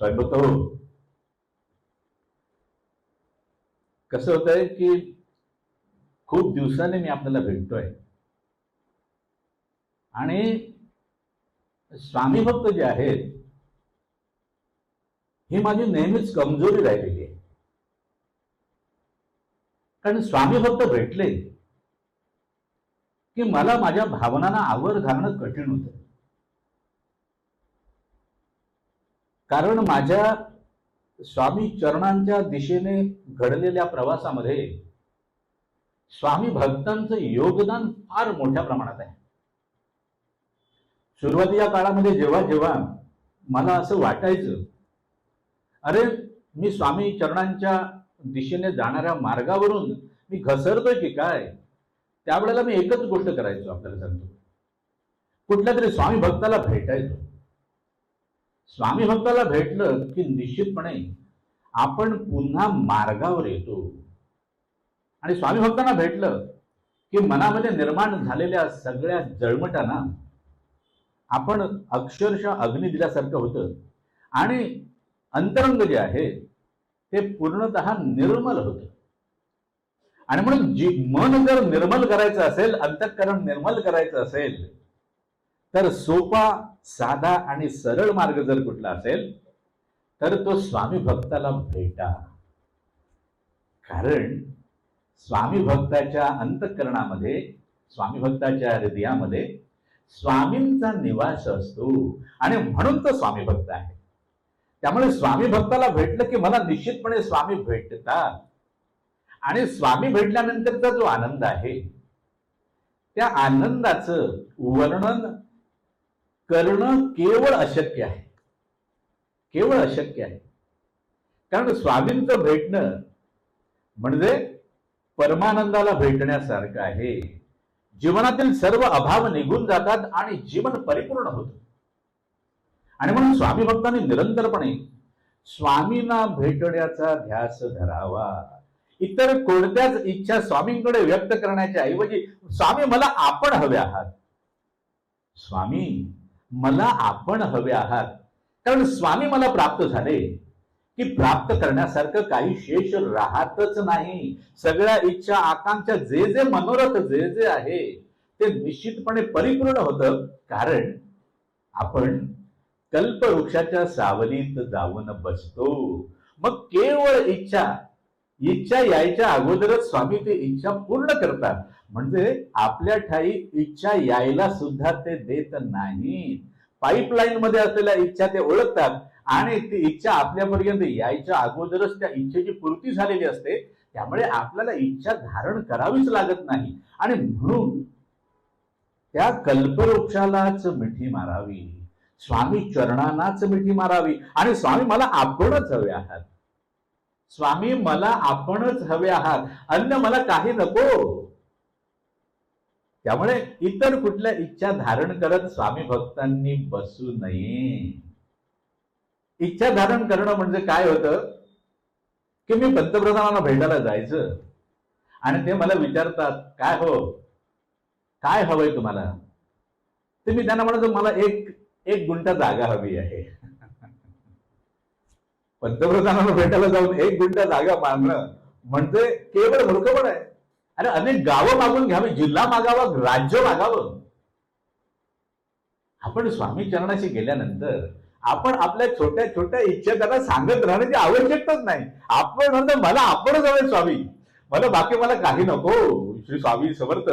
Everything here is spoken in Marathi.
स्वयंभक्त हो कसं होत आहे की खूप दिवसाने मी आपल्याला भेटतोय. आणि स्वामी भक्त जे आहेत ही माझी नेहमीच कमजोरी राहिलेली आहे. कारण स्वामी भक्त भेटले की मला माझ्या भावनांना आवर घालणं कठीण होतं. कारण माझ्या स्वामी चरणांच्या दिशेने घडलेल्या प्रवासामध्ये स्वामी भक्तांचं योगदान फार मोठ्या प्रमाणात आहे. सुरुवातीच्या काळामध्ये जेव्हा जेव्हा मला असं वाटायचं अरे मी स्वामी चरणांच्या दिशेने जाणाऱ्या मार्गावरून मी घसरतोय की काय त्यावेळेला मी एकच गोष्ट करायचो आपल्याला सांगतो. कुठल्या तरी स्वामी भक्ताला भेटायचो. स्वामी भक्ताला भेटलं की निश्चितपणे आपण पुन्हा मार्गावर येतो. आणि स्वामी भक्तांना भेटलं की मनामध्ये निर्माण झालेल्या सगळ्या जळमटांना आपण अक्षरशः अग्नी दिल्यासारखं होतं. आणि अंतरंग जे आहे ते पूर्णत निर्मल होतं. आणि म्हणून जी मन जर निर्मल करायचं असेल अंतःकरण निर्मल करायचं असेल तर सोपा साधा आणि सरळ मार्ग जर कुठला असेल तर तो स्वामी भक्ताला भेटा. कारण स्वामी भक्ताच्या अंतःकरणामध्ये स्वामी भक्ताच्या हृदयामध्ये स्वामींचा निवास असतो आणि म्हणून तो स्वामी भक्त आहे. त्यामुळे स्वामी भक्ताला भेटलं की मला निश्चितपणे स्वामी भेटतात. आणि स्वामी भेटल्यानंतरचा जो आनंद आहे त्या आनंदाचं वर्णन करणं केवळ अशक्य आहे. केवळ अशक्य आहे. कारण स्वामींचं भेटणं म्हणजे परमानंदाला भेटण्यासारखं आहे. जीवनातील सर्व अभाव निघून जातात आणि जीवन परिपूर्ण होतं. आणि म्हणून स्वामी भक्तांनी निरंतरपणे स्वामींना भेटण्याचा ध्यास धरावा. इतर कोणत्याच इच्छा स्वामींकडे व्यक्त करण्याच्या ऐवजी स्वामी मला आपण हवे आहात. स्वामी मला आपण हवे आहात. कारण स्वामी मला प्राप्त झाले. की प्राप्त करण्यासारखं काही शेष राहतच नाही. सगळ्या इच्छा आकांक्षा जे जे मनोरथ जे जे आहे ते निश्चितपणे परिपूर्ण होतं. कारण आपण कल्पवृक्षाच्या सावलीत जाऊन बसतो. मग केवळ इच्छा इच्छा यायच्या अगोदरच स्वामी ते इच्छा पूर्ण करतात. म्हणजे आपल्या ठाई इच्छा यायला सुद्धा ते देत नाहीत. पाईपलाईन मध्ये असलेल्या इच्छा ते ओळखतात आणि ती इच्छा आपल्यापर्यंत यायच्या अगोदरच त्या इच्छेची पूर्ती झालेली असते. त्यामुळे आपल्याला इच्छा धारण करावीच लागत नाही. आणि म्हणून त्या कल्पवृक्षालाच मिठी मारावी. स्वामी चरणांनाच मिठी मारावी. आणि स्वामी मला आपणच हवे आहात. स्वामी मला आपणच हवे आहात. अन्य मला काही नको. त्यामुळे इतर कुठल्या इच्छा धारण करत स्वामी भक्तांनी बसू नये. इच्छा धारण करणं म्हणजे काय होतं? की मी पंतप्रधानांना भेटायला जायचं. आणि ते मला विचारतात काय हो? काय हवंय तुम्हाला? ते मी त्यांना म्हणतो मला एक एक गुंठा जागा हवी आहे. पंतप्रधानांना भेटायला जाऊन एक गुंठा जागा मागणं म्हणजे केवळ मूर्खपण आहे. अरे अनेक गावं मागून घ्यावी जिल्हा मागावा राज्य मागावं. आपण स्वामी चरणाशी गेल्यानंतर आपण आपल्या छोट्या छोट्या इच्छा त्यांना सांगत राहण्याची आवश्यकताच नाही. आपण म्हणतो मला आपणच हवे स्वामी. मला बाकी मला काही नको. श्री स्वामी समर्थ.